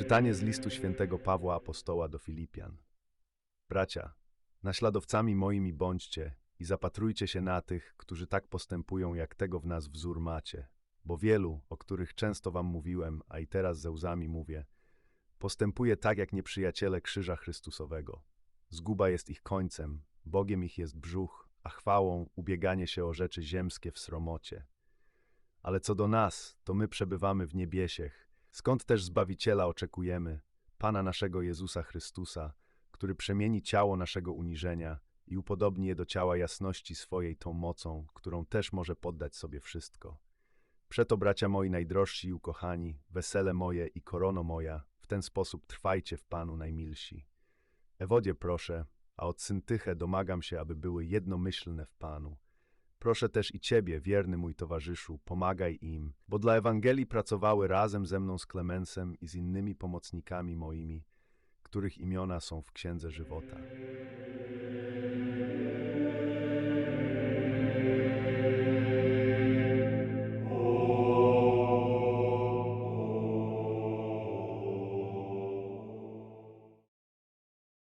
Czytanie z listu świętego Pawła Apostoła do Filipian. Bracia, naśladowcami moimi bądźcie i zapatrujcie się na tych, którzy tak postępują, jak tego w nas wzór macie. Bo wielu, o których często wam mówiłem, a i teraz ze łzami mówię, postępuje tak jak nieprzyjaciele krzyża Chrystusowego. Zguba jest ich końcem, Bogiem ich jest brzuch, a chwałą ubieganie się o rzeczy ziemskie w sromocie. Ale co do nas, to my przebywamy w niebiesiech, skąd też Zbawiciela oczekujemy, Pana naszego Jezusa Chrystusa, który przemieni ciało naszego uniżenia i upodobni je do ciała jasności swojej tą mocą, którą też może poddać sobie wszystko. Przeto, bracia moi najdrożsi i ukochani, wesele moje i korono moja, w ten sposób trwajcie w Panu najmilsi. Ewodzie proszę, a od Syntyche domagam się, aby były jednomyślne w Panu. Proszę też i Ciebie, wierny mój towarzyszu, pomagaj im, bo dla Ewangelii pracowały razem ze mną z Klemensem i z innymi pomocnikami moimi, których imiona są w Księdze Żywota.